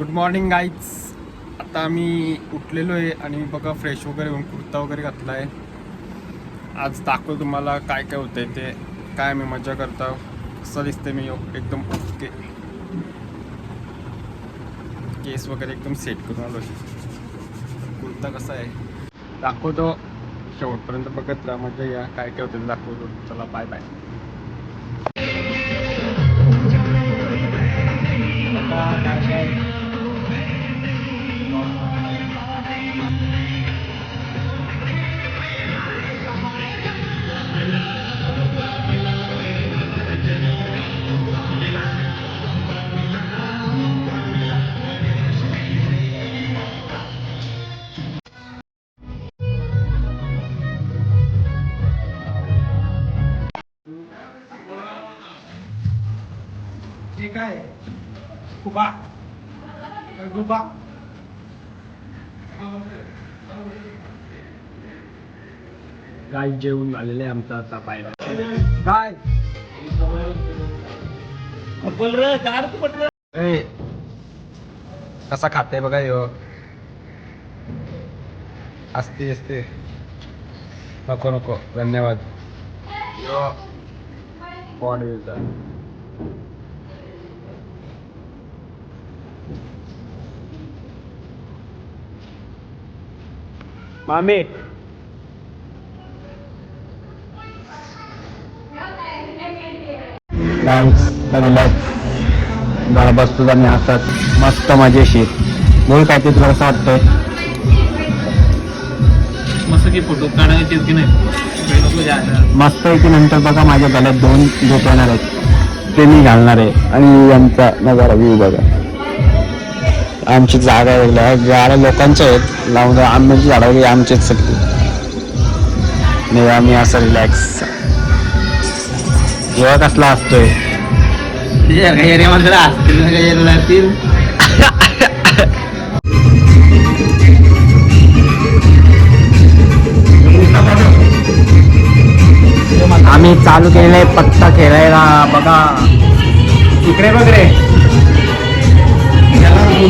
Good morning guys आता आम्ही उठलेलो आहे आणि बघा फ्रेश वगैरे होऊन कुर्ता वगैरे घातला आहे आज दाखवतो तुम्हाला काय काय होतंय ते. काय मी मजा करतो कसं दिसते मी एकदम ओके केस वगैरे एकदम सेट करून आलो कुर्ता कसा आहे? दाखवतो. शेवटपर्यंत बघत राहा मजा या काय काय होतं दाखवतो. चला बाय बाय गुबा गुबा गाय जेवून आलेले आमचा आता पाहिला काय बोल रे काय तू म्हटलं ए कसा खाते बघा यो असते असते नको नको धन्यवाद यो कोण मामी. जरा बसतो आणि हसत मस्त मजेशीर. बोल काय ते तुला कसं वाटतंय? मस्त की फोटो काढायचे की नाही? मस्त आहे की नंतर बघा माझ्या गळ्यात दोन जोप येणार आहेत. ते मी घालणार आहे आणि आमचा नजारा व्ह्यू बघा. आमची जागा वेगळ्या झाडं लोकांच्या आहेत लावून आंब्याची झाडं वगैरे आमचेच सगळी. नाही आम्ही असं रिलॅक्स जेव्हा कसला असतोय? आम्ही चालू केलेले पत्ता खेळायला. बघा. इकडे बघ रे. काय?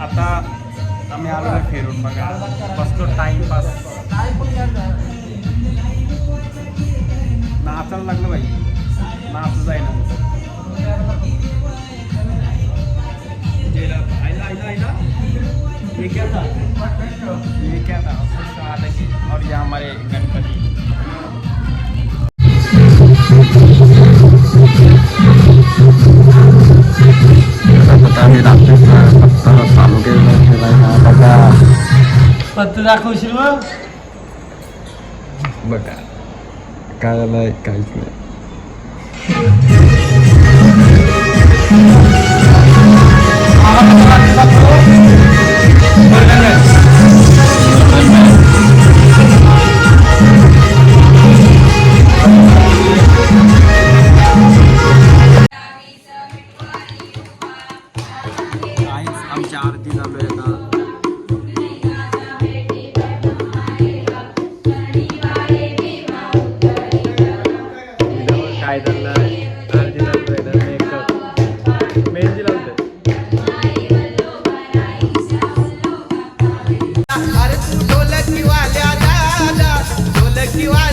आता आम्ही आलो फिरून बघा. बसतो टाइमपास नाचायला लागलं बाई. नाच जाईना. ये क्या था ये क्या था और ये हमारे गणपति आम्ही दाखवशील मग बघा काय काहीच नाही Muérdame. you out.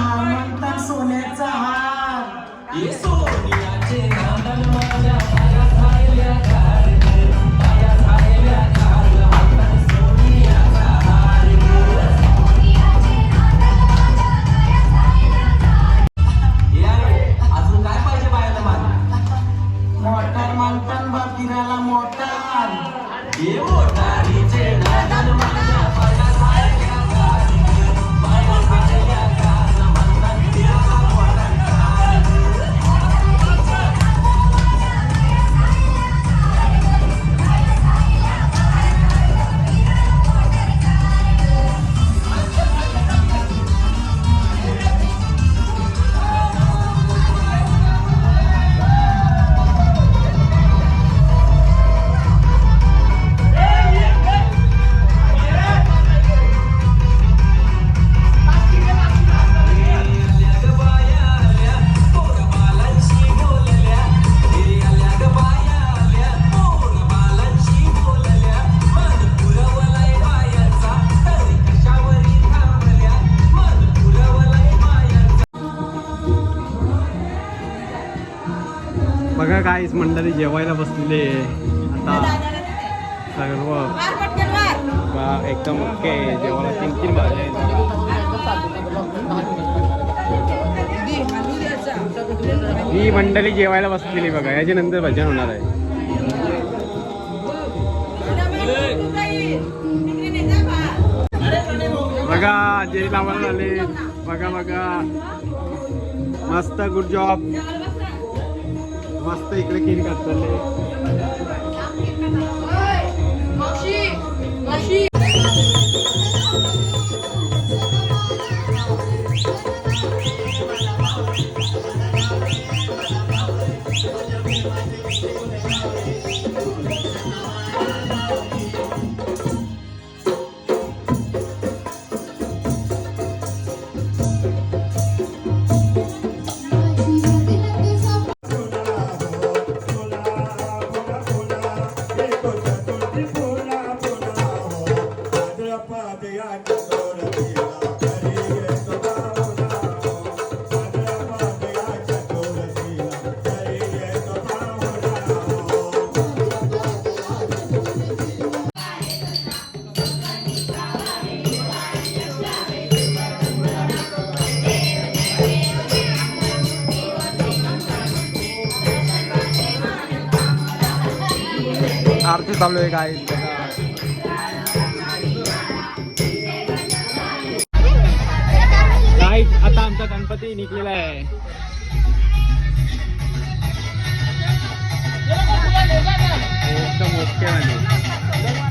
हा सोन्याचा हार. गाईस मंडळी जेवायला बसलेले आता सर्व बा एकदम ओके जेवायला तीन तीन भाज्या ही मंडळी जेवायला बसलेली बघा याच्या नंतर भजन होणार आहे. बघा जे लावायला झाले बघा बघा. मस्त गुड जॉब मस्त इकडे केक चालू आहे काय काय आता आमचा गणपती निघलेला आहे. एकदम ओके म्हणजे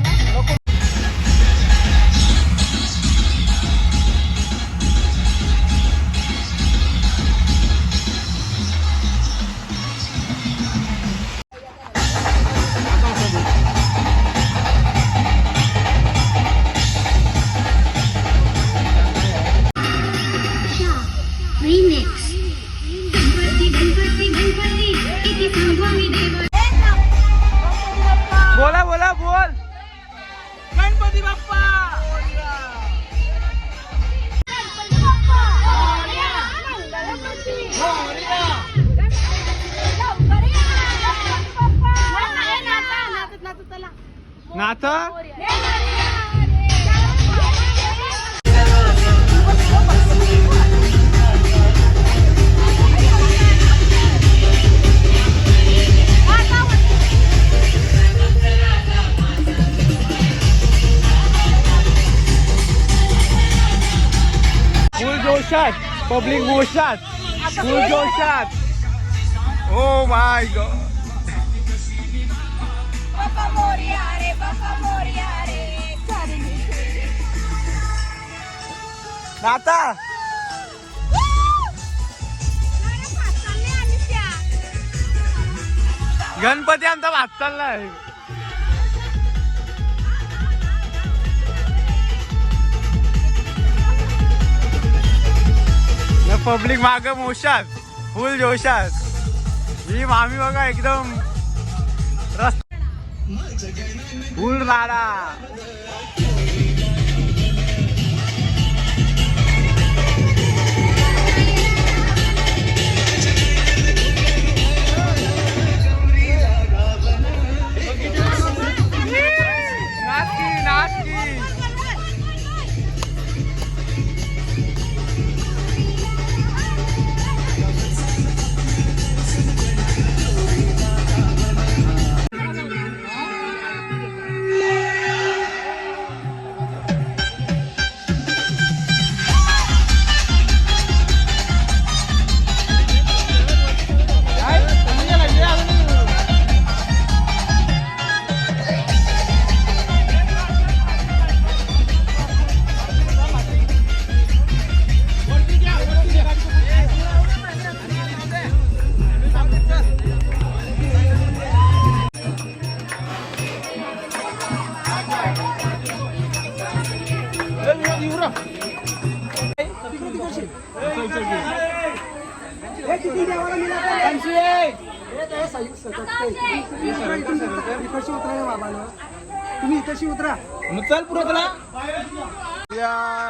था Moshad, public Moshad, full Moshad. Oh my god. नाता? गणपती आमचा भात चाललाय पब्लिक माग मोशात फुल जोशात ही मामी बघा एकदम रस्ता 울마라. मग चल पुढे तुला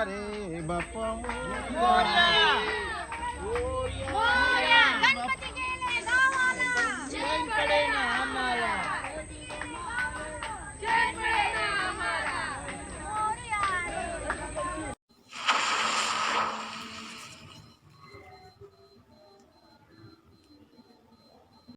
रे बाप्पा गणपती गेले गावाला. पडे ना आम्हाला.